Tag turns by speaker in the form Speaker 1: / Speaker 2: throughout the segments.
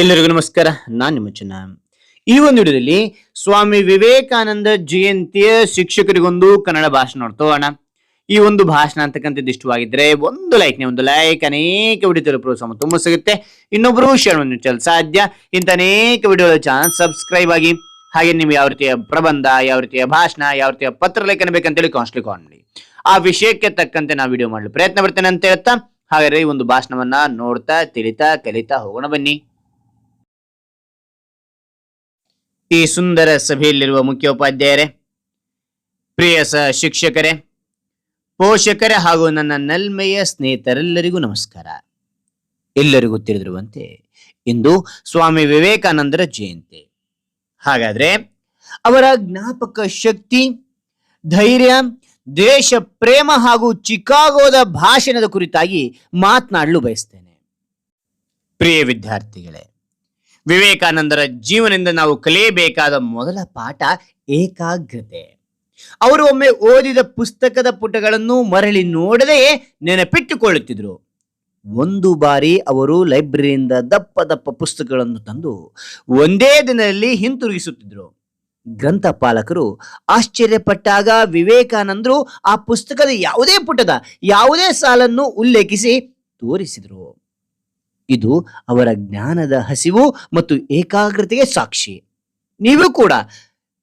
Speaker 1: ಎಲ್ಲರಿಗೂ ನಮಸ್ಕಾರ. ನಾನು ನಿಮ್ಮ ಚೆನ್ನ. ಈ ಒಂದು ವಿಡಿಯೋದಲ್ಲಿ ಸ್ವಾಮಿ ವಿವೇಕಾನಂದ ಜಯಂತಿಯ ಶಿಕ್ಷಕರಿಗೊಂದು ಕನ್ನಡ ಭಾಷಣ ನೋಡ್ತೋಣ ಈ ಒಂದು ಭಾಷಣ ಅಂತಕ್ಕಂಥದ್ದು ಇಷ್ಟವಾಗಿದ್ರೆ ಒಂದು ಲೈಕ್ ಒಂದು ಲೈಕ್ ಅನೇಕ ವಿಡಿಯೋ ತಲುಪಲು ಸಮ ತುಂಬ ಸಿಗುತ್ತೆ. ಇನ್ನೊಬ್ರು ಶೇರ್ ಚಲ್ ಸಾಧ್ಯ. ಇಂಥ ಅನೇಕ ವಿಡಿಯೋಗಳ ಚಾನಲ್ ಸಬ್ಸ್ಕ್ರೈಬ್ ಆಗಿ, ಹಾಗೆ ನಿಮ್ಗೆ ಯಾವ ರೀತಿಯ ಪ್ರಬಂಧ, ಯಾವ ರೀತಿಯ ಭಾಷಣ, ಯಾವ ರೀತಿಯ ಪತ್ರ ಲೇಖನ ಬೇಕಂತೇಳಿ ಕಾನ್ಸ್ಟ್ಲಿ ಮಾಡಿ. ಆ ವಿಷಯಕ್ಕೆ ತಕ್ಕಂತೆ ನಾವು ವಿಡಿಯೋ ಮಾಡಲು ಪ್ರಯತ್ನ ಪಡ್ತೇನೆ ಅಂತ ಹೇಳ್ತಾ, ಹಾಗಾದ್ರೆ ಈ ಒಂದು ಭಾಷಣವನ್ನ ನೋಡ್ತಾ, ತಿಳಿತಾ, ಕಲಿತಾ ಹೋಗೋಣ ಬನ್ನಿ. ಈ ಸುಂದರ ಸಭೆಯಲ್ಲಿರುವ ಮುಖ್ಯೋಪಾಧ್ಯಾಯರೇ, ಪ್ರಿಯ ಸಹ ಶಿಕ್ಷಕರೇ, ಪೋಷಕರೇ ಹಾಗೂ ನನ್ನ ನಲ್ಮೆಯ ಸ್ನೇಹಿತರೆಲ್ಲರಿಗೂ ನಮಸ್ಕಾರ. ಎಲ್ಲರಿಗೂ ತಿಳಿದಿರುವಂತೆ ಇಂದು ಸ್ವಾಮಿ ವಿವೇಕಾನಂದರ ಜಯಂತಿ. ಹಾಗಾದ್ರೆ ಅವರ ಜ್ಞಾಪಕ ಶಕ್ತಿ, ಧೈರ್ಯ ದೇಶ ಪ್ರೇಮ ಹಾಗೂ ಚಿಕಾಗೋದ ಭಾಷಣದ ಕುರಿತಾಗಿ ಮಾತನಾಡಲು ಬಯಸ್ತೇನೆ. ಪ್ರಿಯ ವಿದ್ಯಾರ್ಥಿಗಳೇ ವಿವೇಕಾನಂದರ ಜೀವನದಿಂದ ನಾವು ಕಲಿಯಬೇಕಾದ ಮೊದಲ ಪಾಠ ಏಕಾಗ್ರತೆ. ಅವರು ಒಮ್ಮೆ ಓದಿದ ಪುಸ್ತಕದ ಪುಟಗಳನ್ನು ಮರಳಿ ನೋಡದೇ ನೆನಪಿಟ್ಟುಕೊಳ್ಳುತ್ತಿದ್ರು. ಒಂದು ಬಾರಿ ಅವರು ಲೈಬ್ರರಿಯಿಂದ ದಪ್ಪ ದಪ್ಪ ಪುಸ್ತಕಗಳನ್ನು ತಂದು ಒಂದೇ ದಿನದಲ್ಲಿ ಹಿಂತಿರುಗಿಸುತ್ತಿದ್ರು. ಗ್ರಂಥಪಾಲಕರು ಆಶ್ಚರ್ಯಪಟ್ಟಾಗ ವಿವೇಕಾನಂದರು ಆ ಪುಸ್ತಕದ ಯಾವುದೇ ಪುಟದ, ಯಾವುದೇ ಸಾಲನ್ನು ಉಲ್ಲೇಖಿಸಿ ತೋರಿಸಿದರು. ಇದು ಅವರ ಜ್ಞಾನದ ಹಸಿವು ಮತ್ತು ಏಕಾಗ್ರತೆಗೆ ಸಾಕ್ಷಿ. ನೀವು ಕೂಡ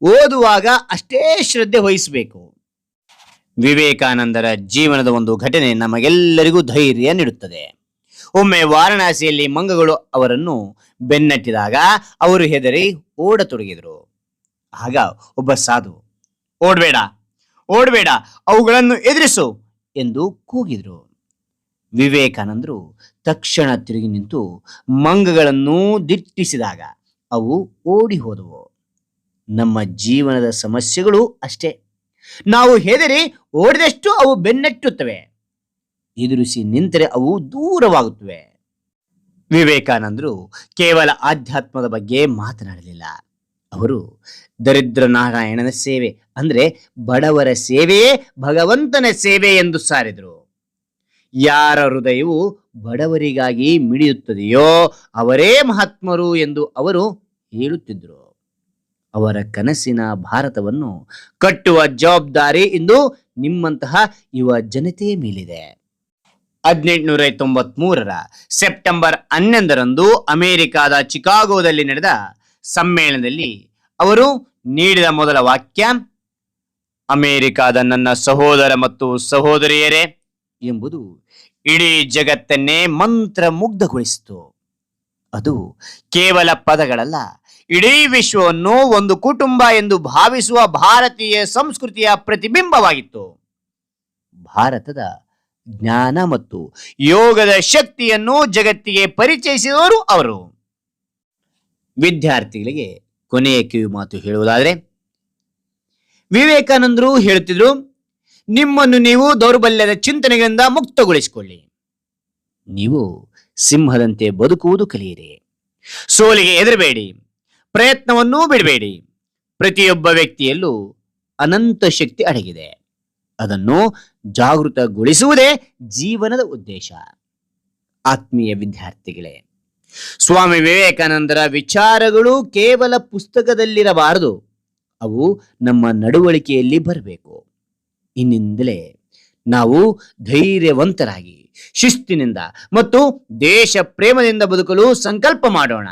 Speaker 1: ಓದುವಾಗ ಅಷ್ಟೇ ಶ್ರದ್ಧೆ ವಹಿಸಬೇಕು. ವಿವೇಕಾನಂದರ ಜೀವನದ ಒಂದು ಘಟನೆ ನಮಗೆಲ್ಲರಿಗೂ ಧೈರ್ಯ ನೀಡುತ್ತದೆ. ಒಮ್ಮೆ ವಾರಣಾಸಿಯಲ್ಲಿ ಮಂಗಗಳು ಅವರನ್ನು ಬೆನ್ನಟ್ಟಿದಾಗ ಅವರು ಹೆದರಿ ಓಡತೊಡಗಿದರು. ಆಗ ಒಬ್ಬ ಸಾಧು, ಓಡ್ಬೇಡ ಓಡ್ಬೇಡ, ಅವುಗಳನ್ನು ಎದುರಿಸು ಎಂದು ಕೂಗಿದರು. ವಿವೇಕಾನಂದರು ತಕ್ಷಣ ತಿರುಗಿ ನಿಂತು ಮಂಗಗಳನ್ನು ದಿಟ್ಟಿಸಿದಾಗ ಅವು ಓಡಿ ಹೋದವು. ನಮ್ಮ ಜೀವನದ ಸಮಸ್ಯೆಗಳು ಅಷ್ಟೇ. ನಾವು ಹೆದರಿ ಓಡಿದಷ್ಟು ಅವು ಬೆನ್ನಟ್ಟುತ್ತವೆ. ಎದುರಿಸಿ ನಿಂತರೆ ಅವು ದೂರವಾಗುತ್ತವೆ. ವಿವೇಕಾನಂದರು ಕೇವಲ ಆಧ್ಯಾತ್ಮದ ಬಗ್ಗೆ ಮಾತನಾಡಲಿಲ್ಲ. ಅವರು ದರಿದ್ರ ನಾರಾಯಣನ ಸೇವೆ ಅಂದರೆ ಬಡವರ ಸೇವೆಯೇ ಭಗವಂತನ ಸೇವೆ ಎಂದು ಸಾರಿದರು. ಯಾರ ಹೃದಯವು ಬಡವರಿಗಾಗಿ ಮಿಡಿಯುತ್ತದೆಯೋ ಅವರೇ ಮಹಾತ್ಮರು ಎಂದು ಅವರು ಹೇಳುತ್ತಿದ್ದರು. ಅವರ ಕನಸಿನ ಭಾರತವನ್ನು ಕಟ್ಟುವ ಜವಾಬ್ದಾರಿ ಇಂದು ನಿಮ್ಮಂತಹ ಯುವ ಜನತೆಯ ಮೇಲಿದೆ. ಹದಿನೆಂಟುನೂರ ತೊಂಬತ್ಮೂರರ ಸೆಪ್ಟೆಂಬರ್ ಹನ್ನೊಂದರಂದು ಅಮೆರಿಕಾದ ಚಿಕಾಗೋದಲ್ಲಿ ನಡೆದ ಸಮ್ಮೇಳನದಲ್ಲಿ ಅವರು ನೀಡಿದ ಮೊದಲ ವಾಕ್ಯ, ಅಮೆರಿಕಾದ ನನ್ನ ಸಹೋದರ ಮತ್ತು ಸಹೋದರಿಯರೇ ಎಂಬುದು ಇಡೀ ಜಗತ್ತನ್ನೇ ಮಂತ್ರ ಮುಗ್ಧಗೊಳಿಸಿತು ಅದು ಕೇವಲ ಪದಗಳಲ್ಲ, ಇಡೀ ವಿಶ್ವವನ್ನು ಒಂದು ಕುಟುಂಬ ಎಂದು ಭಾವಿಸುವ ಭಾರತೀಯ ಸಂಸ್ಕೃತಿಯ ಪ್ರತಿಬಿಂಬವಾಗಿತ್ತು. ಭಾರತದ ಜ್ಞಾನ ಮತ್ತು ಯೋಗದ ಶಕ್ತಿಯನ್ನು ಜಗತ್ತಿಗೆ ಪರಿಚಯಿಸಿದವರು ಅವರು. ವಿದ್ಯಾರ್ಥಿಗಳಿಗೆ ಕೊನೆಯ ಕಿವಿ ಮಾತು ಹೇಳುವುದಾದರೆ, ವಿವೇಕಾನಂದರು ಹೇಳುತ್ತಿದ್ರು ನಿಮ್ಮನ್ನು ನೀವು ದೌರ್ಬಲ್ಯದ ಚಿಂತನೆಗಳಿಂದ ಮುಕ್ತಗೊಳಿಸಿಕೊಳ್ಳಿ. ನೀವು ಸಿಂಹದಂತೆ ಬದುಕುವುದು ಕಲಿಯಿರಿ. ಸೋಲಿಗೆ ಹೆದರಬೇಡಿ. ಪ್ರಯತ್ನವನ್ನೂ ಬಿಡಬೇಡಿ. ಪ್ರತಿಯೊಬ್ಬ ವ್ಯಕ್ತಿಯಲ್ಲೂ ಅನಂತ ಶಕ್ತಿ ಅಡಗಿದೆ. ಅದನ್ನು ಜಾಗೃತಗೊಳಿಸುವುದೇ ಜೀವನದ ಉದ್ದೇಶ. ಆತ್ಮೀಯ ವಿದ್ಯಾರ್ಥಿಗಳೇ, ಸ್ವಾಮಿ ವಿವೇಕಾನಂದರ ವಿಚಾರಗಳು ಕೇವಲ ಪುಸ್ತಕದಲ್ಲಿರಬಾರದು. ಅವು ನಮ್ಮ ನಡವಳಿಕೆಯಲ್ಲಿ ಬರಬೇಕು. ಇನ್ನಿಂದಲೇ ನಾವು ಧೈರ್ಯವಂತರಾಗಿ, ಶಿಸ್ತಿನಿಂದ ಮತ್ತು ದೇಶ ಪ್ರೇಮದಿಂದ ಬದುಕಲು ಸಂಕಲ್ಪ ಮಾಡೋಣ.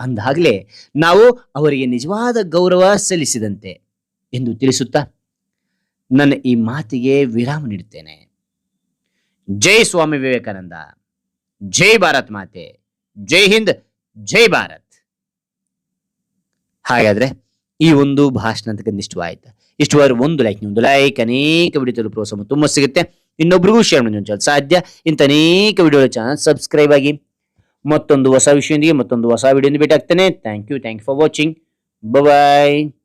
Speaker 1: ಅಂದಾಗಲೇ ನಾವು ಅವರಿಗೆ ನಿಜವಾದ ಗೌರವ ಸಲ್ಲಿಸಿದಂತೆ ಎಂದು ತಿಳಿಸುತ್ತಾ ನನ್ನ ಈ ಮಾತಿಗೆ ವಿರಾಮ ನೀಡುತ್ತೇನೆ. ಜೈ ಸ್ವಾಮಿ ವಿವೇಕಾನಂದ. ಜೈ ಭಾರತ್ ಮಾತೆ. ಜೈ ಹಿಂದ್. ಜೈ ಭಾರತ್. ಹಾಗಾದ್ರೆ ಈ ಒಂದು ಭಾಷಣ ಅಂತಕ್ಕಂಥ ಇಷ್ಟವಾಯ್ತು ಒಂದು ಲೈಕ್ ಒಂದು ಲೈಕ್ ಅನೇಕ ವಿಡಿಯೋ ಪ್ರೋತ್ಸಾಹ ತುಂಬ ಸಿಗುತ್ತೆ. ಇನ್ನೊಬ್ರಿಗೂ ಶೇರ್ ಮಾಡಿ ಸಾಧ್ಯ. ಇಂಥ ಅನೇಕ ವಿಡಿಯೋ ಚಾನಲ್ ಸಬ್ಸ್ಕ್ರೈಬ್ ಆಗಿ ಮತ್ತೊಂದು ಹೊಸ ವಿಷಯದೊಂದಿಗೆ ಮತ್ತೊಂದು ಹೊಸ ವಿಡಿಯೋ ಭೇಟಿ thank you thank you for watching bye